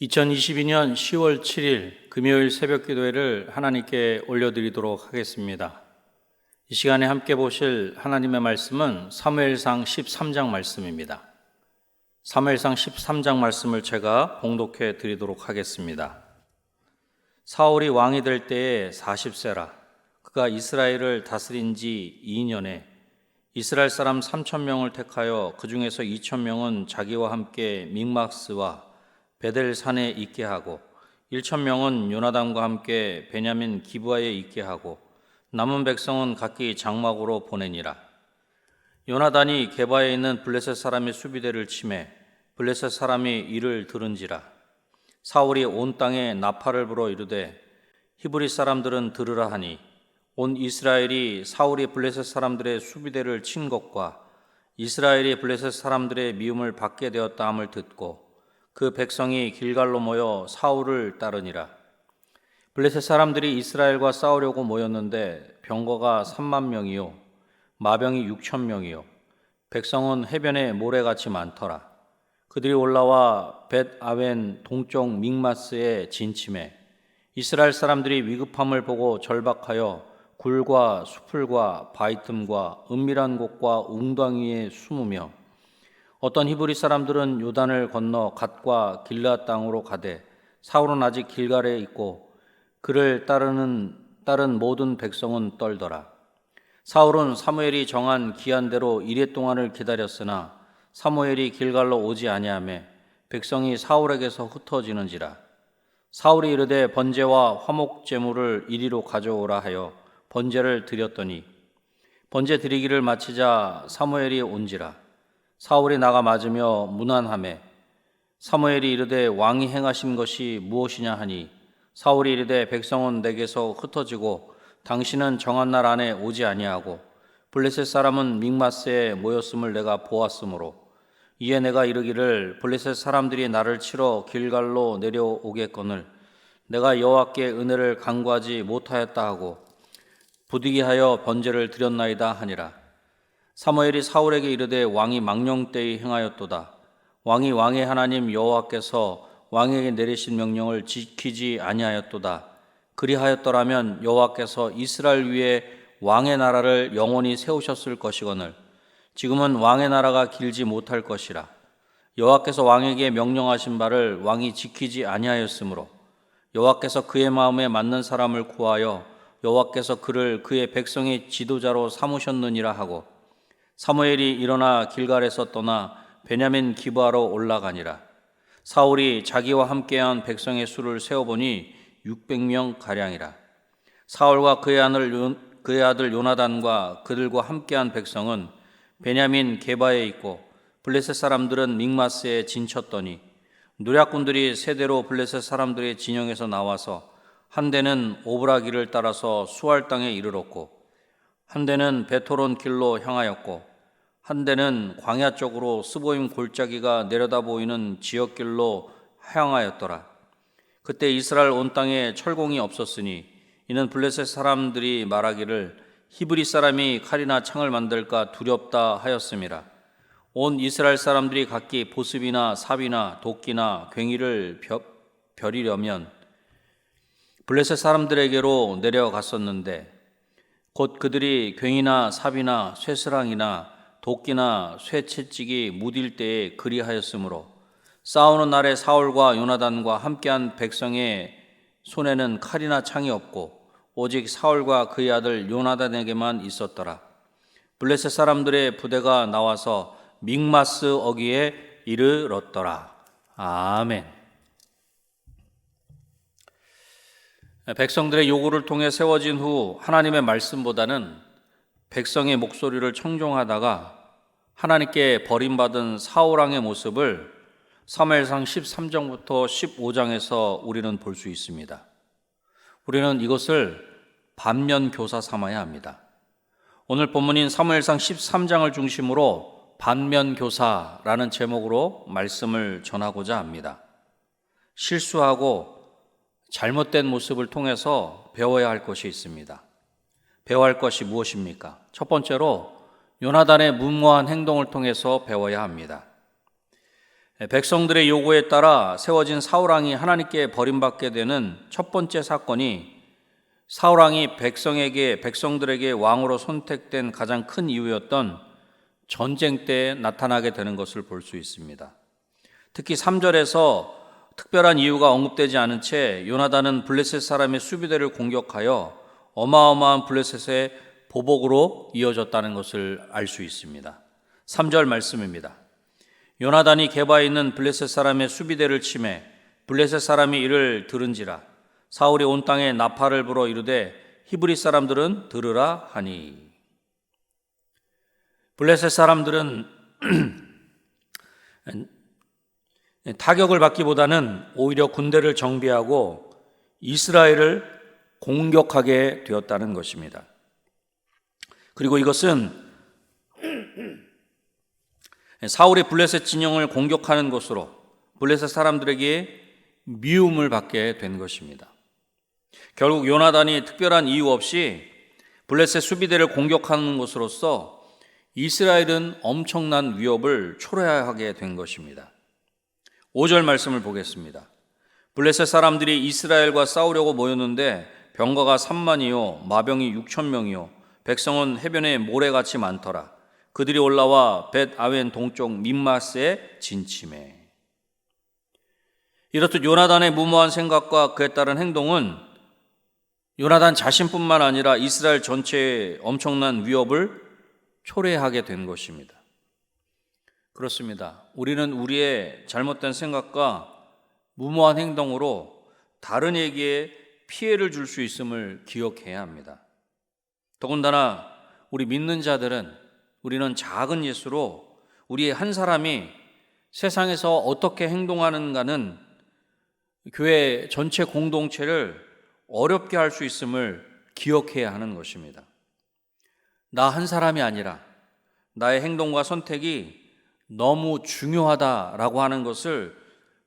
2022년 10월 7일 금요일 새벽 기도회를 하나님께 올려드리도록 하겠습니다. 이 시간에 함께 보실 하나님의 말씀은 사무엘상 13장 말씀입니다. 사무엘상 13장 말씀을 제가 봉독해 드리도록 하겠습니다. 사울이 왕이 될 때에 40세라 그가 이스라엘을 다스린 지 2년에 이스라엘 사람 3천 명을 택하여 그 중에서 2천 명은 자기와 함께 믹막스와 베델 산에 있게 하고 1천 명은 요나단과 함께 베냐민 기브아에 있게 하고 남은 백성은 각기 장막으로 보내니라. 요나단이 게바에 있는 블레셋 사람의 수비대를 침해 블레셋 사람이 이를 들은지라. 사울이 온 땅에 나팔을 불어 이르되 히브리 사람들은 들으라 하니 온 이스라엘이 사울이 블레셋 사람들의 수비대를 친 것과 이스라엘이 블레셋 사람들의 미움을 받게 되었다 함을 듣고 그 백성이 길갈로 모여 사울을 따르니라. 블레셋 사람들이 이스라엘과 싸우려고 모였는데 병거가 3만 명이요 마병이 6천 명이요 백성은 해변에 모래같이 많더라. 그들이 올라와 벳 아웬 동쪽 믹마스에 진침해 이스라엘 사람들이 위급함을 보고 절박하여 굴과 수풀과 바위 틈과 은밀한 곳과 웅덩이에 숨으며 어떤 히브리 사람들은 요단을 건너 갓과 길라 땅으로 가되 사울은 아직 길갈에 있고 그를 따르는 따른 모든 백성은 떨더라. 사울은 사무엘이 정한 기한대로 이래 동안을 기다렸으나 사무엘이 길갈로 오지 아니하매 백성이 사울에게서 흩어지는지라. 사울이 이르되 번제와 화목 제물을 이리로 가져오라 하여 번제를 드렸더니 번제 드리기를 마치자 사무엘이 온지라. 사울이 나가 맞으며 무난함에 사무엘이 이르되 왕이 행하신 것이 무엇이냐 하니 사울이 이르되 백성은 내게서 흩어지고 당신은 정한 날 안에 오지 아니하고 블레셋 사람은 믹마스에 모였음을 내가 보았으므로 이에 내가 이르기를 블레셋 사람들이 나를 치러 길갈로 내려오겠거늘 내가 여호와께 은혜를 간구하지 못하였다 하고 부득이하여 번제를 드렸나이다 하니라 사무엘이 사울에게 이르되 왕이 망령되이 행하였도다. 왕이 왕의 하나님 여호와께서 왕에게 내리신 명령을 지키지 아니하였도다. 그리하였더라면 여호와께서 이스라엘 위에 왕의 나라를 영원히 세우셨을 것이거늘 지금은 왕의 나라가 길지 못할 것이라. 여호와께서 왕에게 명령하신 바를 왕이 지키지 아니하였으므로 여호와께서 그의 마음에 맞는 사람을 구하여 여호와께서 그를 그의 백성의 지도자로 삼으셨느니라 하고 사무엘이 일어나 길갈에서 떠나 베냐민 기브아로 올라가니라. 사울이 자기와 함께한 백성의 수를 세어보니 600명 가량이라. 사울과 그의 아들 그의 아들 요나단과 그들과 함께한 백성은 베냐민 게바에 있고 블레셋 사람들은 믹마스에 진쳤더니 누략군들이 세대로 블레셋 사람들의 진영에서 나와서 한 대는 오브라기를 따라서 수알 땅에 이르렀고 한 대는 베토론 길로 향하였고 한 대는 광야 쪽으로 스보임 골짜기가 내려다 보이는 지역길로 향하였더라. 그때 이스라엘 온 땅에 철공이 없었으니 이는 블레셋 사람들이 말하기를 히브리 사람이 칼이나 창을 만들까 두렵다 하였음이라. 온 이스라엘 사람들이 각기 보습이나 삽이나 도끼나 괭이를 벼리려면 블레셋 사람들에게로 내려갔었는데 곧 그들이 괭이나 삽이나 쇠스랑이나 도끼나 쇠채찍이 무딜 때에 그리하였으므로 싸우는 날에 사울과 요나단과 함께한 백성의 손에는 칼이나 창이 없고 오직 사울과 그의 아들 요나단에게만 있었더라. 블레셋 사람들의 부대가 나와서 믹마스 어기에 이르렀더라. 아멘. 백성들의 요구를 통해 세워진 후 하나님의 말씀보다는 백성의 목소리를 청종하다가 하나님께 버림받은 사울왕의 모습을 사무엘상 13장부터 15장에서 우리는 볼 수 있습니다. 우리는 이것을 반면 교사 삼아야 합니다. 오늘 본문인 사무엘상 13장을 중심으로 반면 교사라는 제목으로 말씀을 전하고자 합니다. 실수하고 잘못된 모습을 통해서 배워야 할 것이 있습니다. 배워야 할 것이 무엇입니까? 첫 번째로 요나단의 무모한 행동을 통해서 배워야 합니다. 백성들의 요구에 따라 세워진 사울왕이 하나님께 버림받게 되는 첫 번째 사건이 사울왕이 백성에게 백성들에게 왕으로 선택된 가장 큰 이유였던 전쟁 때 나타나게 되는 것을 볼 수 있습니다. 특히 3절에서 특별한 이유가 언급되지 않은 채 요나단은 블레셋 사람의 수비대를 공격하여 어마어마한 블레셋의 보복으로 이어졌다는 것을 알 수 있습니다. 3절 말씀입니다. 요나단이 개바에 있는 블레셋 사람의 수비대를 침해 블레셋 사람이 이를 들은지라 사울이 온 땅에 나팔을 불어 이르되 히브리 사람들은 들으라 하니 블레셋 사람들은 타격을 받기보다는 오히려 군대를 정비하고 이스라엘을 공격하게 되었다는 것입니다. 그리고 이것은 사울이 블레셋 진영을 공격하는 것으로 블레셋 사람들에게 미움을 받게 된 것입니다. 결국 요나단이 특별한 이유 없이 블레셋 수비대를 공격하는 것으로서 이스라엘은 엄청난 위협을 초래하게 된 것입니다. 5절 말씀을 보겠습니다. 블레셋 사람들이 이스라엘과 싸우려고 모였는데 병거가 3만이요 마병이 6천 명이요 백성은 해변에 모래같이 많더라. 그들이 올라와 벳 아웬 동쪽 민마스에 진침해. 이렇듯 요나단의 무모한 생각과 그에 따른 행동은 요나단 자신뿐만 아니라 이스라엘 전체에 엄청난 위협을 초래하게 된 것입니다. 그렇습니다. 우리는 우리의 잘못된 생각과 무모한 행동으로 다른 에게 피해를 줄 수 있음을 기억해야 합니다. 더군다나 우리 믿는 자들은 우리는 작은 예수로 우리의 한 사람이 세상에서 어떻게 행동하는가는 교회 전체 공동체를 어렵게 할 수 있음을 기억해야 하는 것입니다. 나 한 사람이 아니라 나의 행동과 선택이 너무 중요하다라고 하는 것을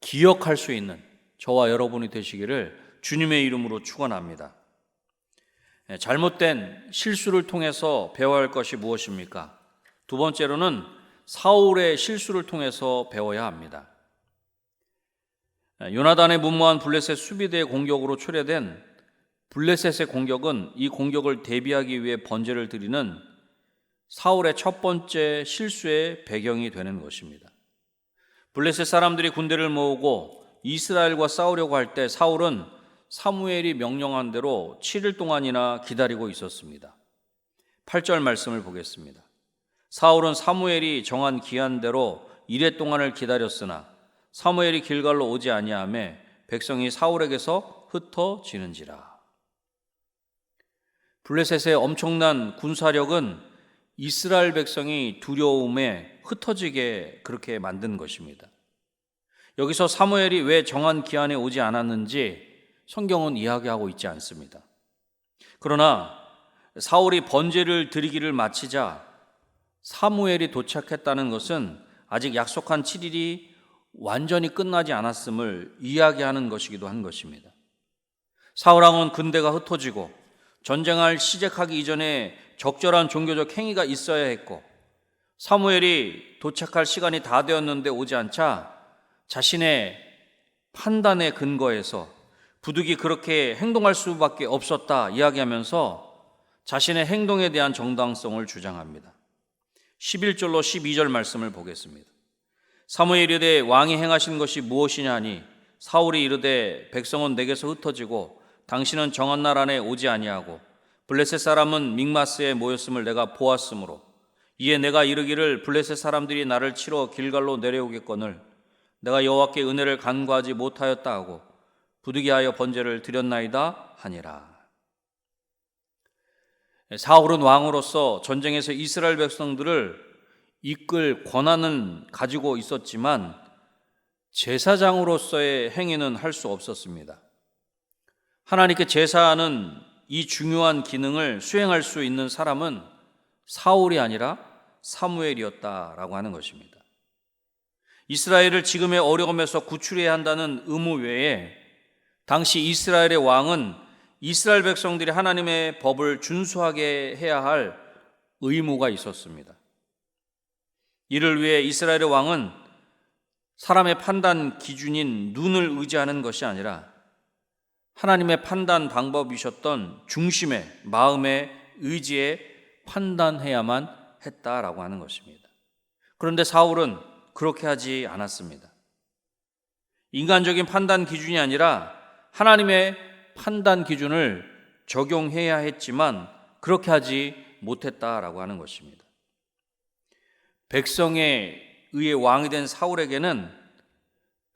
기억할 수 있는 저와 여러분이 되시기를 주님의 이름으로 축원합니다. 예, 잘못된 실수를 통해서 배워야 할 것이 무엇입니까? 두 번째로는 사울의 실수를 통해서 배워야 합니다. 예, 요나단의 무모한 블레셋 수비대의 공격으로 초래된 블레셋의 공격은 이 공격을 대비하기 위해 번제를 드리는 사울의 첫 번째 실수의 배경이 되는 것입니다. 블레셋 사람들이 군대를 모으고 이스라엘과 싸우려고 할 때 사울은 사무엘이 명령한 대로 7일 동안이나 기다리고 있었습니다. 8절 말씀을 보겠습니다. 사울은 사무엘이 정한 기한대로 이래 동안을 기다렸으나 사무엘이 길갈로 오지 아니하매 백성이 사울에게서 흩어지는지라. 블레셋의 엄청난 군사력은 이스라엘 백성이 두려움에 흩어지게 그렇게 만든 것입니다. 여기서 사무엘이 왜 정한 기한에 오지 않았는지 성경은 이야기하고 있지 않습니다. 그러나 사울이 번제를 드리기를 마치자 사무엘이 도착했다는 것은 아직 약속한 7일이 완전히 끝나지 않았음을 이야기하는 것이기도 한 것입니다. 사울왕은 군대가 흩어지고 전쟁을 시작하기 이전에 적절한 종교적 행위가 있어야 했고 사무엘이 도착할 시간이 다 되었는데 오지 않자 자신의 판단의 근거에서 부득이 그렇게 행동할 수밖에 없었다 이야기하면서 자신의 행동에 대한 정당성을 주장합니다. 11절로 12절 말씀을 보겠습니다. 사무엘이 이르되 왕이 행하신 것이 무엇이냐니 사울이 이르되 백성은 내게서 흩어지고 당신은 정한 날 안에 오지 아니하고 블레셋 사람은 믹마스에 모였음을 내가 보았으므로 이에 내가 이르기를 블레셋 사람들이 나를 치러 길갈로 내려오겠거늘 내가 여호와께 은혜를 간구하지 못하였다 하고 부득이하여 번제를 드렸나이다 하니라. 사울은 왕으로서 전쟁에서 이스라엘 백성들을 이끌 권한은 가지고 있었지만 제사장으로서의 행위는 할 수 없었습니다. 하나님께 제사하는 이 중요한 기능을 수행할 수 있는 사람은 사울이 아니라 사무엘이었다라고 하는 것입니다. 이스라엘을 지금의 어려움에서 구출해야 한다는 의무 외에 당시 이스라엘의 왕은 이스라엘 백성들이 하나님의 법을 준수하게 해야 할 의무가 있었습니다. 이를 위해 이스라엘의 왕은 사람의 판단 기준인 눈을 의지하는 것이 아니라 하나님의 판단 방법이셨던 중심의 마음의 의지에 판단해야만 했다라고 하는 것입니다. 그런데 사울은 그렇게 하지 않았습니다. 인간적인 판단 기준이 아니라 하나님의 판단 기준을 적용해야 했지만 그렇게 하지 못했다라고 하는 것입니다. 백성에 의해 왕이 된 사울에게는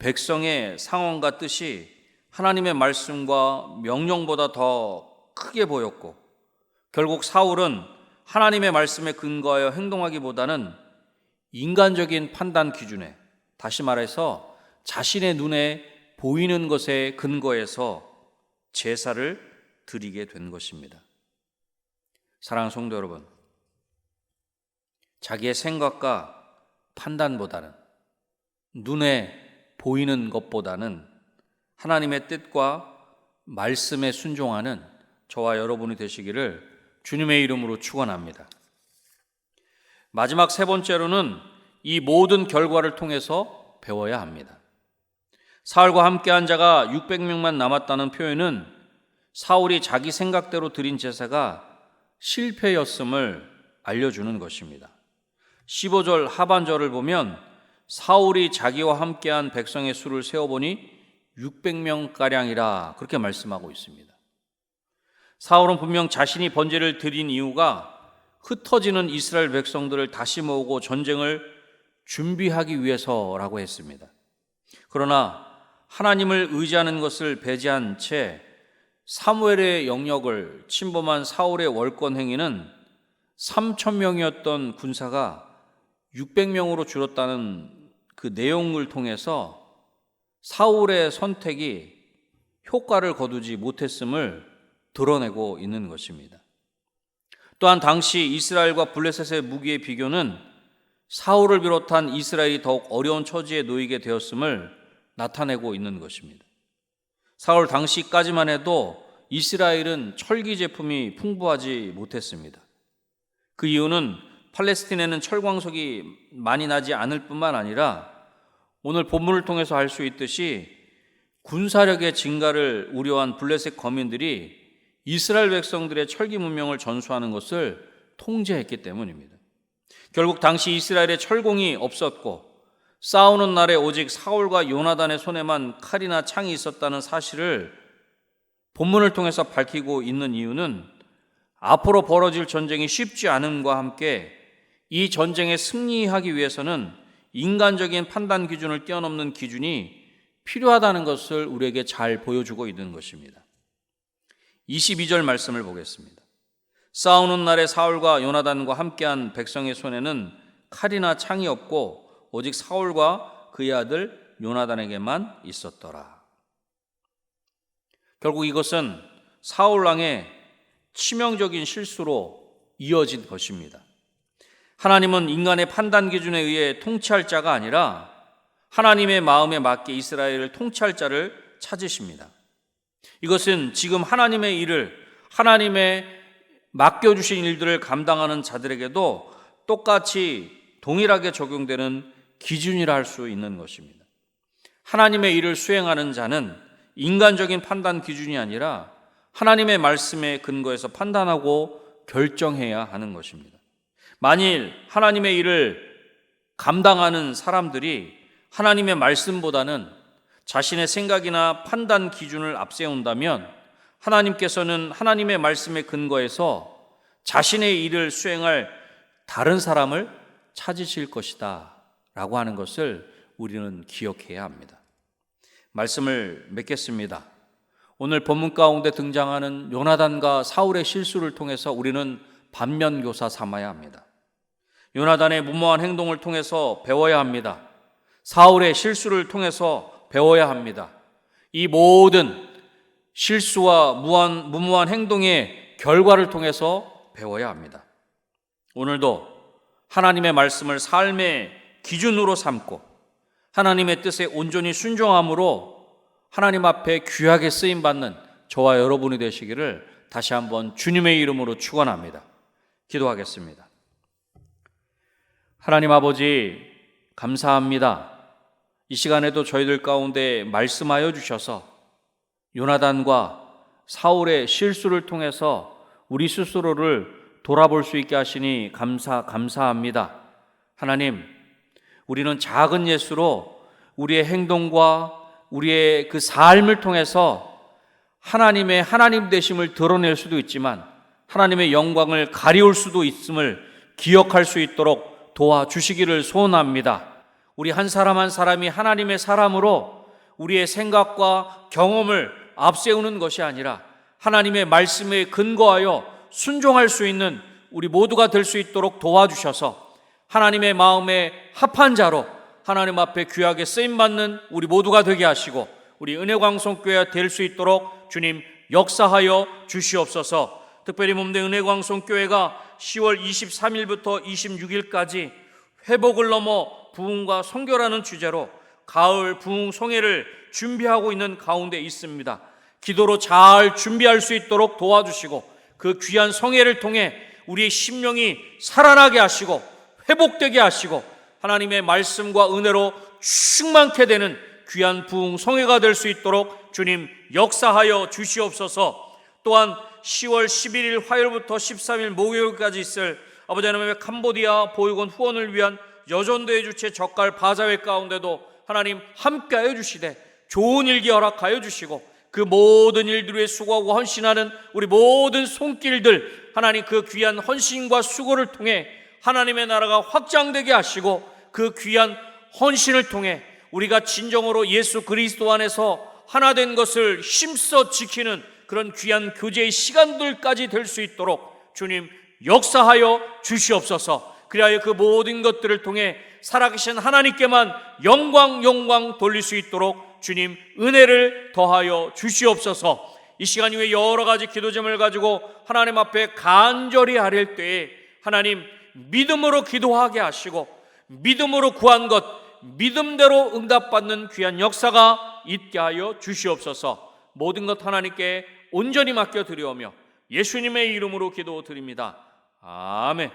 백성의 상황과 뜻이 하나님의 말씀과 명령보다 더 크게 보였고 결국 사울은 하나님의 말씀에 근거하여 행동하기보다는 인간적인 판단 기준에 다시 말해서 자신의 눈에 보이는 것에 근거해서 제사를 드리게 된 것입니다. 사랑하는 성도 여러분, 자기의 생각과 판단보다는 눈에 보이는 것보다는 하나님의 뜻과 말씀에 순종하는 저와 여러분이 되시기를 주님의 이름으로 축원합니다. 마지막 세 번째로는 이 모든 결과를 통해서 배워야 합니다. 사울과 함께한 자가 600명만 남았다는 표현은 사울이 자기 생각대로 드린 제사가 실패였음을 알려주는 것입니다. 15절 하반절을 보면 사울이 자기와 함께한 백성의 수를 세어보니 600명 가량이라 그렇게 말씀하고 있습니다. 사울은 분명 자신이 번제를 드린 이유가 흩어지는 이스라엘 백성들을 다시 모으고 전쟁을 준비하기 위해서라고 했습니다. 그러나 하나님을 의지하는 것을 배제한 채 사무엘의 영역을 침범한 사울의 월권 행위는 3천 명이었던 군사가 600명으로 줄었다는 그 내용을 통해서 사울의 선택이 효과를 거두지 못했음을 드러내고 있는 것입니다. 또한 당시 이스라엘과 블레셋의 무기의 비교는 사울을 비롯한 이스라엘이 더욱 어려운 처지에 놓이게 되었음을 나타내고 있는 것입니다. 사울 당시까지만 해도 이스라엘은 철기 제품이 풍부하지 못했습니다. 그 이유는 팔레스틴에는 철광석이 많이 나지 않을 뿐만 아니라 오늘 본문을 통해서 알 수 있듯이 군사력의 증가를 우려한 블레셋 거민들이 이스라엘 백성들의 철기 문명을 전수하는 것을 통제했기 때문입니다. 결국 당시 이스라엘에 철공이 없었고 싸우는 날에 오직 사울과 요나단의 손에만 칼이나 창이 있었다는 사실을 본문을 통해서 밝히고 있는 이유는 앞으로 벌어질 전쟁이 쉽지 않음과 함께 이 전쟁에 승리하기 위해서는 인간적인 판단 기준을 뛰어넘는 기준이 필요하다는 것을 우리에게 잘 보여주고 있는 것입니다. 22절 말씀을 보겠습니다. 싸우는 날에 사울과 요나단과 함께한 백성의 손에는 칼이나 창이 없고 오직 사울과 그의 아들 요나단에게만 있었더라. 결국 이것은 사울 왕의 치명적인 실수로 이어진 것입니다. 하나님은 인간의 판단 기준에 의해 통치할 자가 아니라 하나님의 마음에 맞게 이스라엘을 통치할 자를 찾으십니다. 이것은 지금 하나님의 일을 하나님의 맡겨주신 일들을 감당하는 자들에게도 똑같이 동일하게 적용되는 기준이라 할 수 있는 것입니다. 하나님의 일을 수행하는 자는 인간적인 판단 기준이 아니라 하나님의 말씀에 근거해서 판단하고 결정해야 하는 것입니다. 만일 하나님의 일을 감당하는 사람들이 하나님의 말씀보다는 자신의 생각이나 판단 기준을 앞세운다면 하나님께서는 하나님의 말씀에 근거해서 자신의 일을 수행할 다른 사람을 찾으실 것이다. 라고 하는 것을 우리는 기억해야 합니다. 말씀을 맺겠습니다. 오늘 본문 가운데 등장하는 요나단과 사울의 실수를 통해서 우리는 반면교사 삼아야 합니다. 요나단의 무모한 행동을 통해서 배워야 합니다. 사울의 실수를 통해서 배워야 합니다. 이 모든 실수와 무한, 무모한 행동의 결과를 통해서 배워야 합니다. 오늘도 하나님의 말씀을 삶의 기준으로 삼고 하나님의 뜻에 온전히 순종함으로 하나님 앞에 귀하게 쓰임 받는 저와 여러분이 되시기를 다시 한번 주님의 이름으로 축원합니다. 기도하겠습니다. 하나님 아버지 감사합니다. 이 시간에도 저희들 가운데 말씀하여 주셔서 요나단과 사울의 실수를 통해서 우리 스스로를 돌아볼 수 있게 하시니 감사 감사합니다. 하나님, 우리는 작은 예수로 우리의 행동과 우리의 그 삶을 통해서 하나님의 하나님 되심을 드러낼 수도 있지만 하나님의 영광을 가리울 수도 있음을 기억할 수 있도록 도와주시기를 소원합니다. 우리 한 사람 한 사람이 하나님의 사람으로 우리의 생각과 경험을 앞세우는 것이 아니라 하나님의 말씀에 근거하여 순종할 수 있는 우리 모두가 될 수 있도록 도와주셔서 하나님의 마음에 합한 자로 하나님 앞에 귀하게 쓰임 받는 우리 모두가 되게 하시고 우리 은혜광송교회가 될 수 있도록 주님 역사하여 주시옵소서. 특별히 몸대 은혜광송교회가 10월 23일부터 26일까지 회복을 넘어 부흥과 성교라는 주제로 가을 부흥 송해를 준비하고 있는 가운데 있습니다. 기도로 잘 준비할 수 있도록 도와주시고 그 귀한 성회를 통해 우리의 심령이 살아나게 하시고 회복되게 하시고 하나님의 말씀과 은혜로 충만케 되는 귀한 부흥 성회가 될 수 있도록 주님 역사하여 주시옵소서. 또한 10월 11일 화요일부터 13일 목요일까지 있을 아버지 하나님의 캄보디아 보육원 후원을 위한 여전도의 주체 젓갈 바자회 가운데도 하나님 함께하여 주시되 좋은 일기 허락하여 주시고 그 모든 일들에 수고하고 헌신하는 우리 모든 손길들 하나님 그 귀한 헌신과 수고를 통해 하나님의 나라가 확장되게 하시고 그 귀한 헌신을 통해 우리가 진정으로 예수 그리스도 안에서 하나 된 것을 힘써 지키는 그런 귀한 교제의 시간들까지 될 수 있도록 주님 역사하여 주시옵소서. 그리하여 그 모든 것들을 통해 살아계신 하나님께만 영광 영광 돌릴 수 있도록 주님 은혜를 더하여 주시옵소서. 이 시간 이후에 여러 가지 기도 점을 가지고 하나님 앞에 간절히 아랠 때에 하나님 믿음으로 기도하게 하시고 믿음으로 구한 것 믿음대로 응답받는 귀한 역사가 있게 하여 주시옵소서. 모든 것 하나님께 온전히 맡겨 드리오며 예수님의 이름으로 기도드립니다. 아멘.